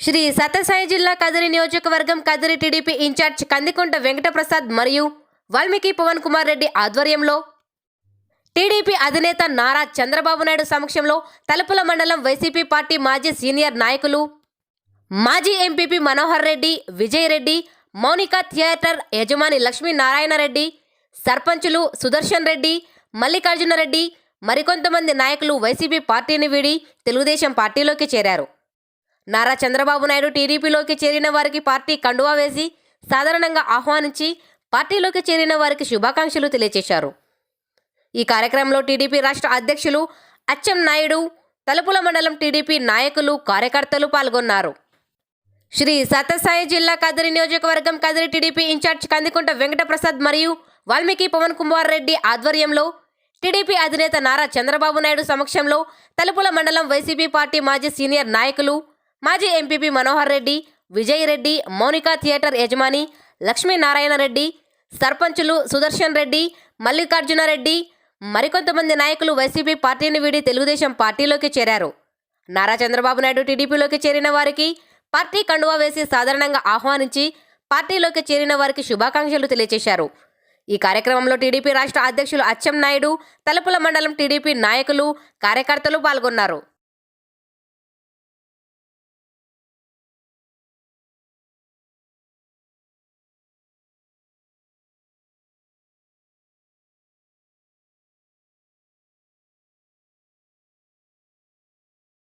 శ్రీ సత్యసాయి జిల్లా కదిరి నియోజకవర్గం Kadiri TDP incharge Kandikonda Venkataprasad మరియు వాల్మీకి పవన్ కుమార్ రెడ్డి ఆధ్వర్యంలో టీడీపీ అధినేత నారా చంద్రబాబు నాయుడు సమక్షంలో తలుపుల మండలం వైసీపీ పార్టీ మాజీ సీనియర్ నాయకులు మాజీ ఎంపీపీ మనోహర్ రెడ్డి విజయ్ రెడ్డి మౌనిక థియేటర్ యజమాని లక్ష్మీనారాయణ రెడ్డి సర్పంచులు సుదర్శన్ రెడ్డి మల్లికార్జున రెడ్డి మరికొంతమంది నాయకులు వైసీపీ పార్టీని వీడి తెలుగుదేశం పార్టీలోకి చేరారు. నారా చంద్రబాబు నాయుడు టీడీపీలోకి చేరిన వారికి పార్టీ కండువా వేసి సాధారణంగా ఆహ్వానించి పార్టీలోకి చేరిన వారికి శుభాకాంక్షలు తెలియజేశారు. ఈ కార్యక్రమంలో టీడీపీ రాష్ట్ర అధ్యక్షులు అచ్చెం నాయుడు తలుపుల మండలం టీడీపీ నాయకులు కార్యకర్తలు పాల్గొన్నారు. శ్రీ సత్యసాయి జిల్లా కదిరి నియోజకవర్గం కదిరి టీడీపీ ఇన్ఛార్జ్ కందికుంట వెంకటప్రసాద్ మరియు వాల్మీకి పవన్ కుమార్ రెడ్డి ఆధ్వర్యంలో టీడీపీ అధినేత నారా చంద్రబాబు నాయుడు సమక్షంలో తలుపుల మండలం వైసీపీ పార్టీ మాజీ సీనియర్ నాయకులు మాజీ ఎంపీపీ మనోహర్ రెడ్డి విజయ్ రెడ్డి మౌనికా థియేటర్ యజమాని లక్ష్మీనారాయణ రెడ్డి సర్పంచులు సుదర్శన్ రెడ్డి మల్లికార్జున రెడ్డి మరికొంతమంది నాయకులు వైసీపీ పార్టీని వీడి తెలుగుదేశం పార్టీలోకి చేరారు. నారా చంద్రబాబు నాయుడు టీడీపీలోకి చేరిన వారికి పార్టీ కండువా వేసి సాధారణంగా ఆహ్వానించి పార్టీలోకి చేరిన వారికి శుభాకాంక్షలు తెలియజేశారు ఈ కార్యక్రమంలో టీడీపీ రాష్ట్ర అధ్యక్షులు అచ్చెం నాయుడు తలుపుల మండలం టీడీపీ నాయకులు కార్యకర్తలు పాల్గొన్నారు.